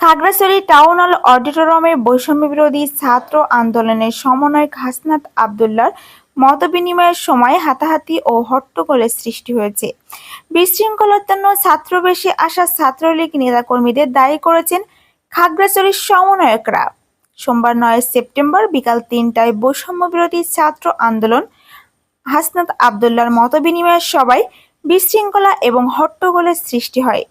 Khagrachari town hall অডিটোরিয়ামে বৈষম্য বিরোধী ছাত্র আন্দোলনের সমন্বয়ক হাসনাত আবদুল্লার মতবিনিময়ের সময় হাতাহাতি ও হট্টগোলের সৃষ্টি হয়েছে। বিশৃঙ্খলার জন্য ছাত্রবেশে আসা ছাত্রলীগ নেতাকর্মীদের দায়ী করেছেন খাগড়াছড়ির সমন্বয়করা। সোমবার নয় সেপ্টেম্বর বিকাল তিনটায় বৈষম্য বিরোধী ছাত্র আন্দোলন হাসনাত আবদুল্লার মতবিনিময়ের সবাই বিশৃঙ্খলা এবং হট্টগোলের সৃষ্টি হয়।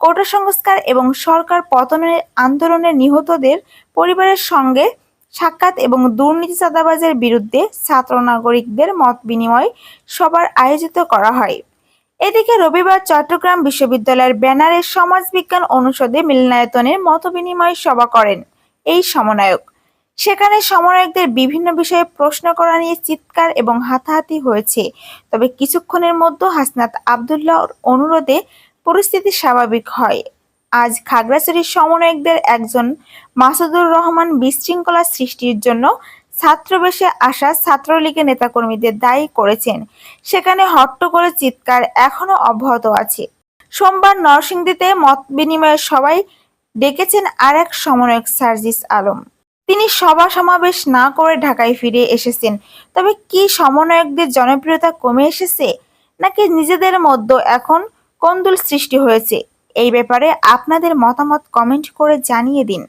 কোটা সংস্কার এবং সরকার পতনের আন্দোলনে নিহতদের পরিবারের সঙ্গে সাক্ষাৎ এবং দুর্নীতি চাঁদাবাজের বিরুদ্ধে ছাত্র নাগরিকদের মত বিনিময় সবার আয়োজিত করা হয়। এদিকে রবিবার চট্টগ্রাম বিশ্ববিদ্যালয়ের ব্যানারে সমাজবিজ্ঞান অনুষদে মিলনায়তনের মতবিনিময় সভা করেন এই সমন্বয়ক। সেখানে সমন্বয়কদের বিভিন্ন বিষয়ে প্রশ্ন করা নিয়ে চিৎকার এবং হাতাহাতি হয়েছে। তবে কিছুক্ষণের মধ্যে হাসনাত আবদুল্লাহর অনুরোধে পরিস্থিতি স্বাভাবিক হয়। আজ খাগড়াছড়ির সমন্বয়কদের একজন মাসুদুর রহমান বিশৃঙ্খলা সৃষ্টির জন্য ছাত্রবেশে আসা ছাত্রলীগের নেতাকর্মীদের দায়ী করেছেন। সেখানে হট্টগোলের চিৎকার এখনও অব্যাহত আছে। সোমবার নরসিংদীতে মত বিনিময়ে সবাই ডেকেছেন আর এক সমন্বয়ক সার্জিস আলম। তিনি সভা সমাবেশ না করে ঢাকায় ফিরে এসেছেন। তবে কি সমন্বয়কদের জনপ্রিয়তা কমে এসেছে? নাকি নিজেদের মধ্যে এখন কোন্দল সৃষ্টি হয়েছে। এই ব্যাপারে আপনাদের মতামত কমেন্ট করে জানিয়ে দিন।